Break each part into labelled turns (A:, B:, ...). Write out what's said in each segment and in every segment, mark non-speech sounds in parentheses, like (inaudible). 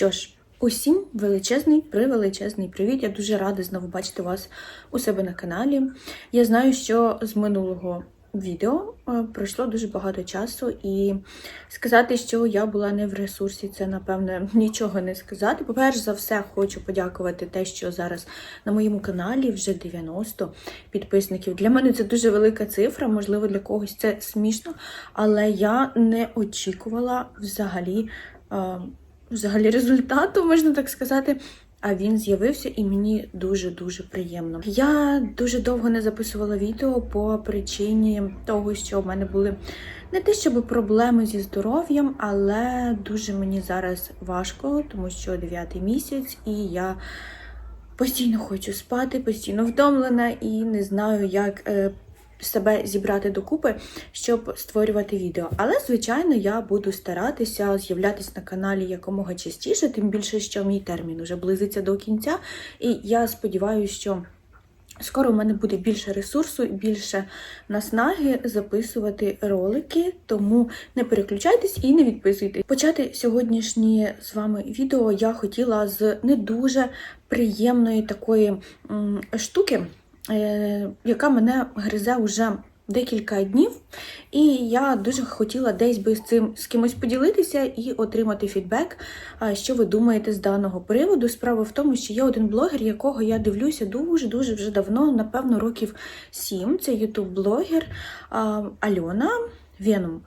A: Що ж, усім величезний, превеличезний привіт. Я дуже рада знову бачити вас у себе на каналі. Я знаю, що з минулого відео е, пройшло дуже багато часу, і сказати, що я була не в ресурсі, це напевне (laughs) нічого не сказати. По-перше за все, хочу подякувати те, що зараз на моєму каналі вже 90 підписників. Для мене це дуже велика цифра, можливо, для когось це смішно, але я не очікувала взагалі. Взагалі результату, можна так сказати. А він з'явився і мені дуже-дуже приємно. Я дуже довго не записувала відео по причині того, що в мене були не те, щоб проблеми зі здоров'ям, але дуже мені зараз важко, тому що дев'ятий місяць, і я постійно хочу спати, постійно втомлена і не знаю, як е, себе зібрати докупи, щоб створювати відео. Але, звичайно, я буду старатися з'являтися на каналі якомога частіше, тим більше, що мій термін вже близиться до кінця. І я сподіваюся, що. Скоро в мене буде більше ресурсу, більше наснаги записувати ролики, тому не переключайтесь і не відписуйтесь. Почати сьогоднішнє з вами відео я хотіла з не дуже приємної такої м, штуки, яка мене гризе уже декілька днів. І я дуже хотіла десь би з цим з кимось поділитися і отримати фідбек, що ви думаєте з даного приводу. Справа в тому, що є один блогер, якого я дивлюся дуже-дуже вже давно, напевно, років сім. Це ютуб-блогер Альона Веном.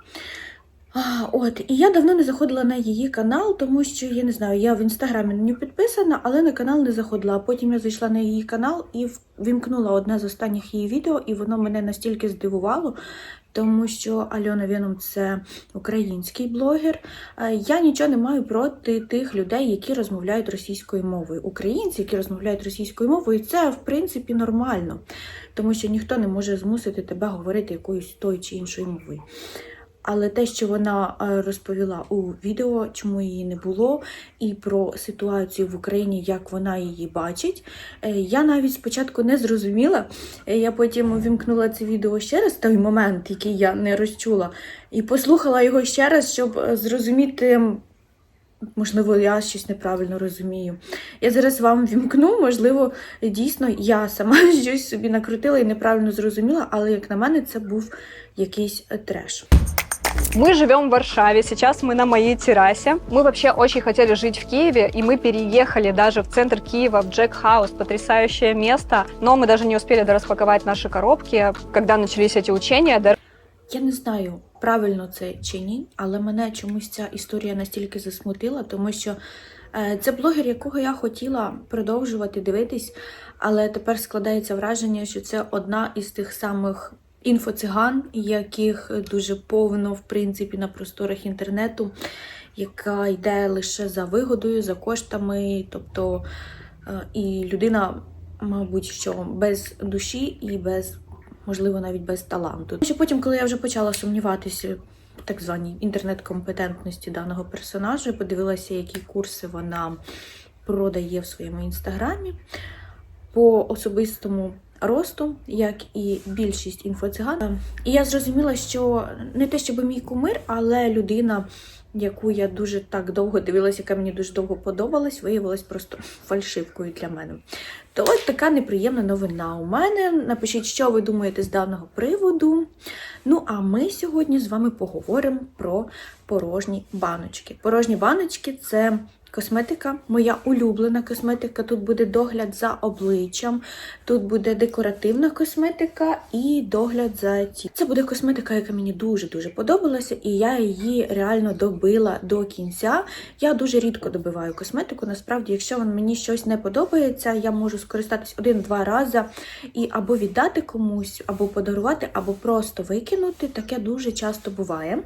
A: От, і я давно не заходила на її канал, тому що я не знаю, я в інстаграмі на нього підписана, але на канал не заходила. А потім я зайшла на її канал і вімкнула одне з останніх її відео, і воно мене настільки здивувало, тому що Альона Веном це український блогер. Е, Я нічого не маю проти тих людей, які розмовляють російською мовою. Українці, які розмовляють російською мовою, це в принципі нормально, тому що ніхто не може змусити тебе говорити якоюсь тою чи іншою мовою. Але те, що вона е, розповіла у відео, чому її не було, і про ситуацію в Україні, як вона її бачить, е, я навіть спочатку не зрозуміла. Е, Я потім увімкнула це відео ще раз, той момент, який я не розчула, і послухала його ще раз, щоб зрозуміти. Можливо, я щось неправильно розумію. Я зараз вам вімкну, можливо, дійсно я сама (laughs) щось собі накрутила і неправильно зрозуміла, але як на мене, це був якийсь треш.
B: Мы живем в Варшаве, сейчас мы на моей террасе. Мы вообще очень хотели жить в Киеве, и мы переехали даже в центр Киева, в Джек Хаус, потрясающее место. Но мы даже не успели дораспаковать наши коробки, когда начались эти учения. Дор-
A: Я не знаю, правильно це чи ні, але мене чомусь ця історія настільки засмутила, тому що е, це блогер, якого я хотіла продовжувати дивитись, але тепер складається враження, що це одна із тих самих інфоциган, яких дуже повно, в принципі, на просторах інтернету, яка йде лише за вигодою, за коштами, тобто е, і людина, мабуть, що без душі і без можливо, навіть без таланту. Що потім, коли я вже почала сумніватися так званій інтернет-компетентності даного персонажа, я подивилася, які курси вона продає в своєму інстаграмі по особистому росту, як і більшість інфоциган. І я зрозуміла, що не те, щоб мій кумир, але людина. Яку я дуже так довго дивилася, яка мені дуже довго подобалась, виявилась просто фальшивкою для мене. То ось така неприємна новина у мене. Напишіть, що ви думаєте з даного приводу. Ну, а ми сьогодні з вами поговоримо про порожні баночки. Порожні баночки це косметика, моя улюблена косметика. Тут буде догляд за обличчям, тут буде декоративна косметика і догляд за ті. Це буде косметика, яка мені дуже-дуже подобалася, і я її реально добила до кінця. Я дуже рідко добиваю косметику. Насправді, якщо мені щось не подобається, я можу скористатись один-два рази і або віддати комусь, або подарувати, або просто викинути. Таке дуже часто буває.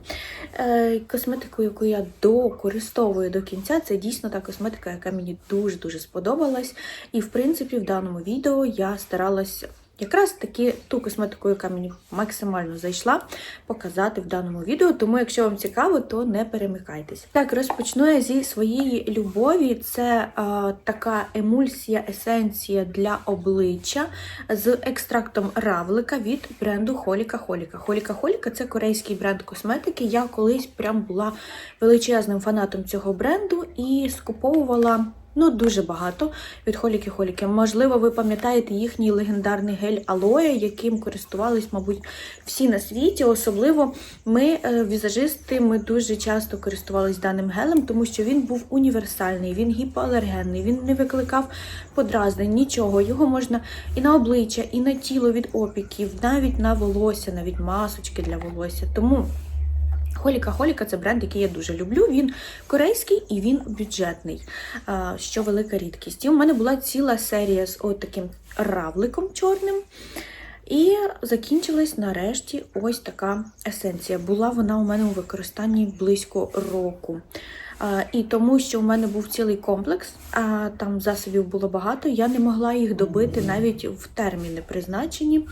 A: Е, косметику, яку я докористовую до кінця, це дійсно та косметика, яка мені дуже-дуже сподобалась. І, в принципі, в даному відео я старалась якраз таки ту косметику, яка мені максимально зайшла, показати в даному відео. Тому, якщо вам цікаво, то не перемикайтесь. Так, розпочну я зі своєї любові. Це а, така емульсія, есенція для обличчя з екстрактом равлика від бренду Холіка Холіка. Холіка Холіка це корейський бренд косметики. Я колись прям була величезним фанатом цього бренду і скуповувала. Ну, дуже багато від Холіки Холіки. Можливо, ви пам'ятаєте їхній легендарний гель алоє, яким користувались, мабуть, всі на світі. Особливо ми, е, візажисти, ми дуже часто користувались даним гелем, тому що він був універсальний, він гіпоалергенний, він не викликав подразнень, нічого. Його можна і на обличчя, і на тіло від опіків, навіть на волосся, навіть масочки для волосся. Тому. Холіка Холіка це бренд, який я дуже люблю. Він корейський і він бюджетний, що велика рідкість. І у мене була ціла серія з от таким равликом чорним. І закінчилась нарешті ось така есенція. Була вона у мене у використанні близько року. І тому, що у мене був цілий комплекс, а там засобів було багато, я не могла їх добити навіть в терміни призначені.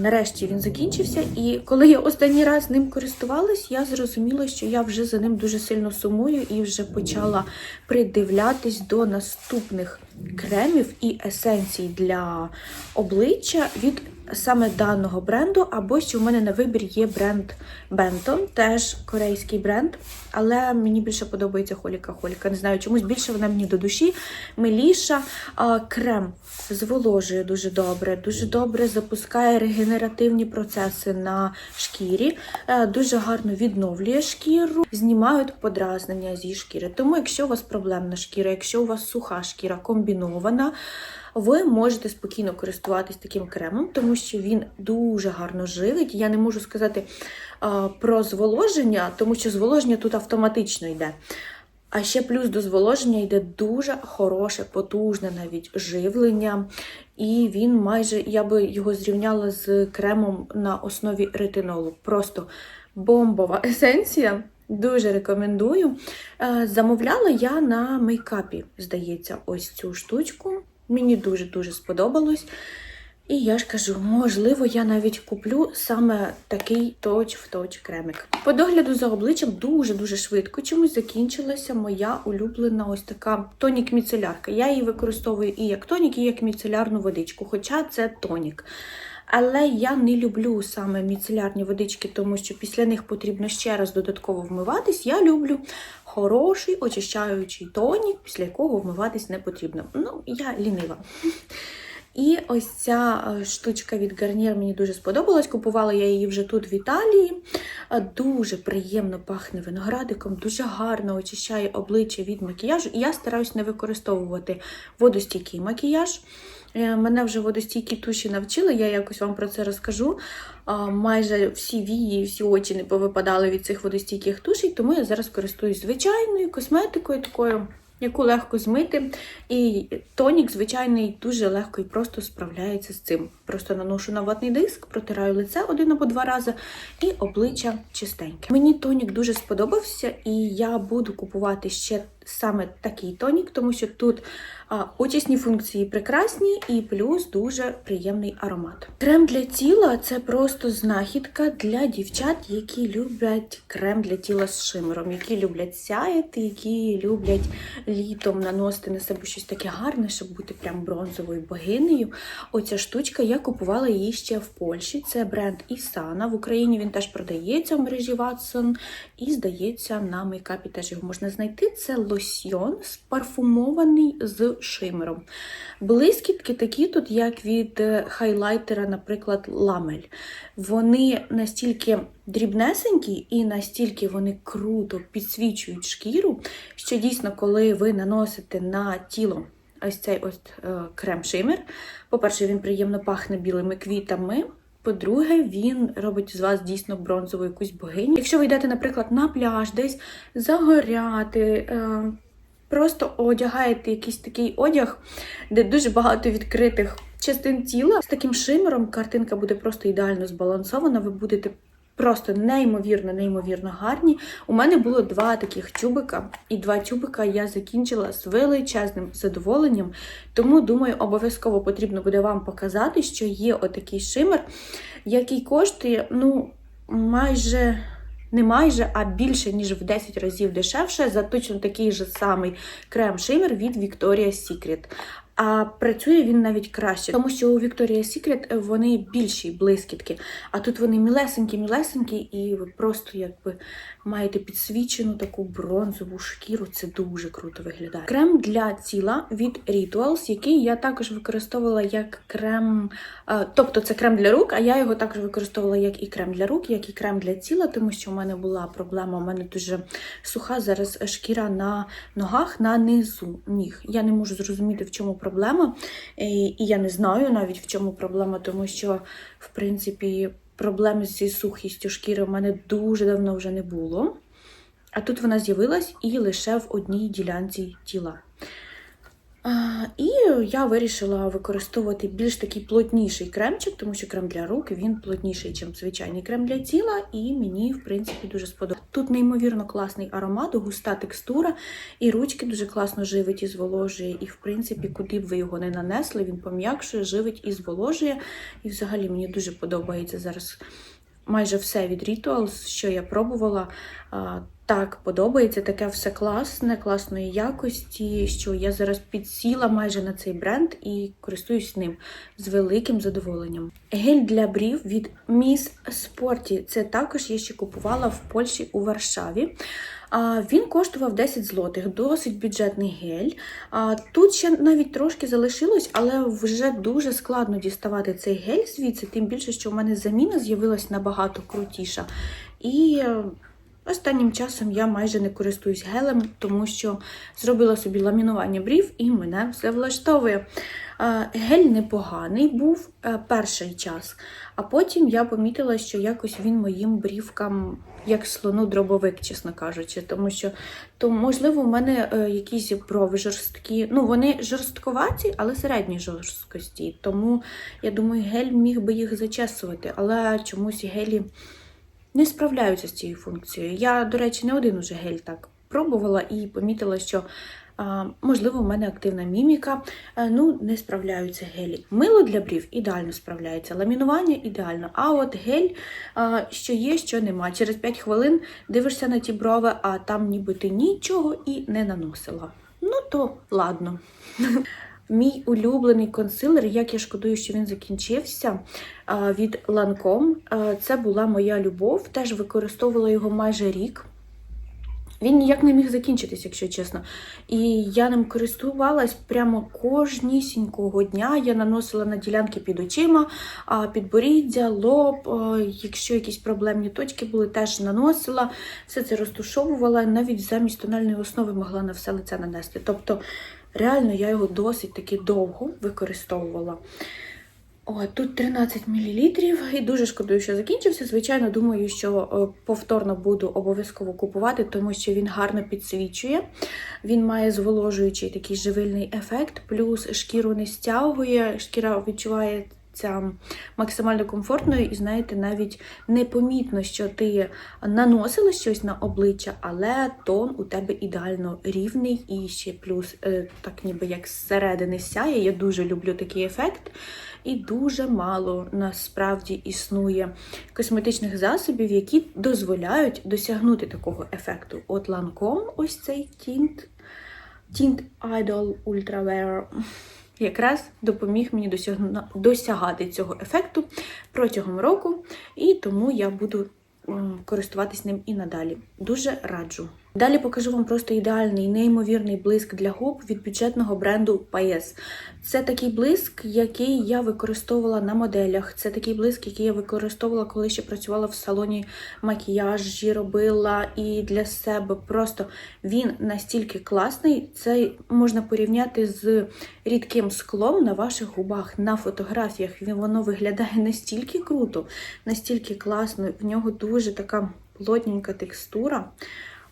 A: Нарешті він закінчився, і коли я останній раз ним користувалась, я зрозуміла, що я вже за ним дуже сильно сумую і вже почала придивлятись до наступних кремів і есенцій для обличчя від саме даного бренду. Або ще в мене на вибір є бренд Benton, теж корейський бренд, але мені більше подобається Холіка Холіка. Не знаю, чомусь більше вона мені до душі. Миліша крем зволожує дуже добре, дуже добре запускає регенеративні процеси на шкірі, е, дуже гарно відновлює шкіру, знімають подразнення зі шкіри. Тому, якщо у вас проблемна шкіра, якщо у вас суха шкіра комбінована, ви можете спокійно користуватись таким кремом, тому що він дуже гарно живить. Я не можу сказати а, про зволоження, тому що зволоження тут автоматично йде. А ще плюс до зволоження йде дуже хороше, потужне навіть живлення. І він майже, я би його зрівняла з кремом на основі ретинолу. Просто бомбова (laughs) есенція. Дуже рекомендую. Е, Замовляла я на мейкапі, здається, ось цю штучку. Мені дуже-дуже сподобалось. І я ж кажу, можливо, я навіть куплю саме такий точ-в-точ кремик. По догляду за обличчям дуже-дуже швидко чомусь закінчилася моя улюблена ось така тонік-міцелярка. Я її використовую і як тонік, і як міцелярну водичку, хоча це тонік. Але я не люблю саме міцелярні водички, тому що після них потрібно ще раз додатково вмиватись. Я люблю хороший очищаючий тонік, після якого вмиватись не потрібно. Ну, я лінива. І ось ця е, штучка від Garnier мені дуже сподобалась. Купувала я її вже тут в Італії. Е, Дуже приємно пахне виноградиком, дуже гарно очищає обличчя від макіяжу. І я стараюсь не використовувати водостійкий макіяж. Е, Мене вже водостійкі туші навчили, я якось вам про це розкажу. Майже всі вії, всі очі не повипадали від цих водостійких тушей, тому я зараз користуюсь звичайною косметикою такою яку легко змити. І тонік, звичайний, дуже легко і просто справляється з цим. Просто наношу на ватний диск, протираю лице один або два рази, і обличчя чистеньке. Мені тонік дуже сподобався, і я буду купувати ще саме такий тонік, тому що тут очисні функції прекрасні і плюс дуже приємний аромат. Крем для тіла це просто знахідка для дівчат, які люблять крем для тіла з шимером, які люблять сяяти, які люблять літом наносити на себе щось таке гарне, щоб бути прям бронзовою богинею. Оця штучка я купувала її ще в Польщі. Це бренд Ісана. В Україні він теж продається в мережі Watson. І, здається, на мейкапі теж його можна знайти. Це лосьйон парфумований з шимером. Блискітки такі тут, як від е, хайлайтера, наприклад, ламель. Вони настільки дрібнесенькі і настільки вони круто підсвічують шкіру, що дійсно, коли ви наносите на тіло ось цей ось е, крем-шимер, по-перше, він приємно пахне білими квітами. По-друге, він робить з вас дійсно бронзову якусь богиню. Якщо ви йдете, наприклад, на пляж, десь загоряти, е, просто одягаєте якийсь такий одяг, де дуже багато відкритих частин тіла, з таким шимером картинка буде просто ідеально збалансована. Ви будете просто неймовірно, неймовірно гарні. У мене було два таких тюбика, і два тюбика я закінчила з величезним задоволенням. Тому, думаю, обов'язково потрібно буде вам показати, що є отакий шимер, який коштує, ну, майже. Не майже, а більше, ніж в 10 разів дешевше за точно такий же самий крем-шимер від Victoria's Secret. А працює він навіть краще, тому що у Victoria's Secret вони більші блискітки, а тут вони мілесенькі-мілесенькі, і ви просто якби маєте підсвічену таку бронзову шкіру. Це дуже круто виглядає. Крем для тіла від Rituals, який я також використовувала як крем, е, тобто це крем для рук, а я його також використовувала як і крем для рук, як і крем для тіла, тому що у мене була проблема. У мене дуже суха зараз шкіра на ногах на низу ніг. Я не можу зрозуміти, в чому проблема. І я не знаю навіть в чому проблема, тому що, в принципі, проблем зі сухістю шкіри в мене дуже давно вже не було. А тут вона з'явилась і лише в одній ділянці тіла. І я вирішила використовувати більш такий плотніший кремчик, тому що крем для рук він плотніший, ніж звичайний крем для тіла, і мені, в принципі, дуже сподобалося. Тут неймовірно класний аромат, густа текстура, і ручки дуже класно живить і зволожує. І, в принципі, куди б ви його не нанесли, він пом'якшує, живить і зволожує. І взагалі мені дуже подобається зараз майже все від Rituals, що я пробувала. Так, подобається, таке все класне, класної якості, що я зараз підсіла майже на цей бренд і користуюсь ним з великим задоволенням. Гель для брів від Miss Sporty. Це також я ще купувала в Польщі у Варшаві. Він коштував 10 злотих, досить бюджетний гель. Тут ще навіть трошки залишилось, але вже дуже складно діставати цей гель звідси, тим більше, що у мене заміна з'явилась набагато крутіша. І останнім часом я майже не користуюсь гелем, тому що зробила собі ламінування брів і мене все влаштовує. Гель непоганий був е, перший час, а потім я помітила, що якось він моїм брівкам як слону дробовик, чесно кажучи, тому що то, можливо, в мене е, якісь брови жорсткі. Ну, вони жорстковаті, але середньої жорсткості. Тому я думаю, гель міг би їх зачесувати, але чомусь гелі не справляються з цією функцією. Я, до речі, не один уже гель так пробувала і помітила, що. Можливо, в мене активна міміка, Е, ну не справляються гелі. Мило для брів ідеально справляється, ламінування ідеально. А от гель, що є, що нема. Через 5 хвилин дивишся на ті брови, а там ніби ти нічого і не наносила. Ну то ладно. Мій улюблений консилер, як я шкодую, що він закінчився від. А, Це була моя любов, теж використовувала його майже рік. Він ніяк не міг закінчитись, якщо чесно. І я ним користувалась прямо кожнісінького дня. Я наносила на ділянки під очима, підборіддя, лоб. Якщо якісь проблемні точки були, теж наносила. Все це розтушовувала, навіть замість тональної основи могла на все лице нанести. Тобто, реально, я його досить таки довго використовувала. О, тут 13 мл і дуже шкодую, що закінчився. Звичайно, думаю, що е, повторно буду обов'язково купувати, тому що він гарно підсвічує. Він має зволожуючий такий живильний ефект, плюс шкіру не стягує, шкіра відчувається максимально комфортною, і знаєте, навіть непомітно, що ти наносила щось на обличчя, але тон у тебе ідеально рівний і ще плюс е, так ніби як зсередини сяє. Я дуже люблю такий ефект. І дуже мало насправді існує косметичних засобів, які дозволяють досягнути такого ефекту. От Lancome, ось цей Tint, Tint Idol Ultra Wear якраз допоміг мені досягати цього ефекту протягом року, і тому я буду користуватись ним і надалі. Дуже раджу. Далі покажу вам просто ідеальний, неймовірний блиск для губ від бюджетного бренду Paes. Це такий блиск, який я використовувала на моделях. Це такий блиск, який я використовувала, коли ще працювала в салоні макіяжі, робила і для себе. Просто він настільки класний, це можна порівняти з рідким склом на ваших губах на фотографіях. Він воно виглядає настільки круто, настільки класно. В нього дуже така плотненька текстура.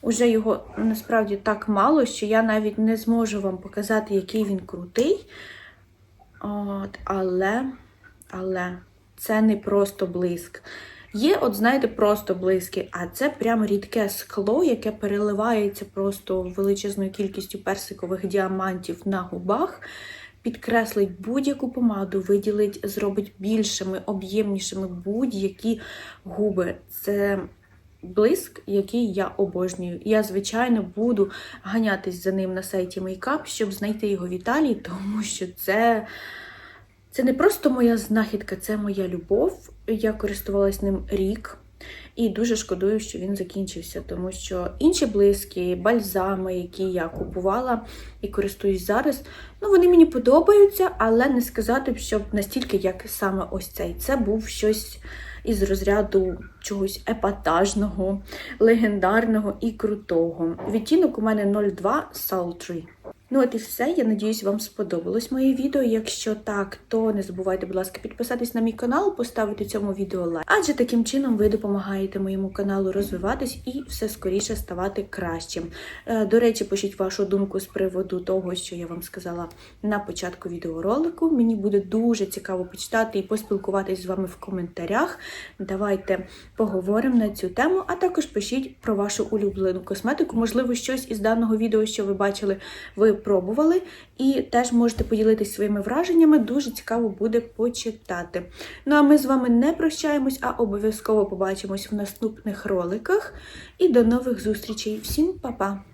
A: Уже його насправді так мало, що я навіть не зможу вам показати, який він крутий. От, але, але це не просто блиск. Є, от знаєте, просто близькі, а це прям рідке скло, яке переливається просто величезною кількістю персикових діамантів на губах. Підкреслить будь-яку помаду, виділить, зробить більшими, об'ємнішими будь-які губи. Це блиск, який я обожнюю. Я, звичайно, буду ганятись за ним на сайті Мейкап, щоб знайти його в Італії, тому що це. Це не просто моя знахідка, це моя любов. Я користувалась ним рік і дуже шкодую, що він закінчився, тому що інші близькі, бальзами, які я купувала і користуюсь зараз, ну вони мені подобаються, але не сказати б, щоб настільки, як саме ось цей. Це був щось із розряду чогось епатажного, легендарного і крутого. Відтінок у мене 02 Sultry. Ну от і все. Я надіюсь, вам сподобалось моє відео. Якщо так, то не забувайте, будь ласка, підписатись на мій канал, поставити цьому відео лайк. Адже таким чином ви допомагаєте моєму каналу розвиватись і все скоріше ставати кращим. Е, До речі, пишіть вашу думку з приводу того, що я вам сказала на початку відеоролику. Мені буде дуже цікаво почитати і поспілкуватись з вами в коментарях. Давайте поговоримо на цю тему, а також пишіть про вашу улюблену косметику. Можливо, щось із даного відео, що ви бачили, ви пробували, і теж можете поділитися своїми враженнями. Дуже цікаво буде почитати. Ну а ми з вами не прощаємось, а обов'язково побачимось в наступних роликах. І до нових зустрічей. Всім па-па!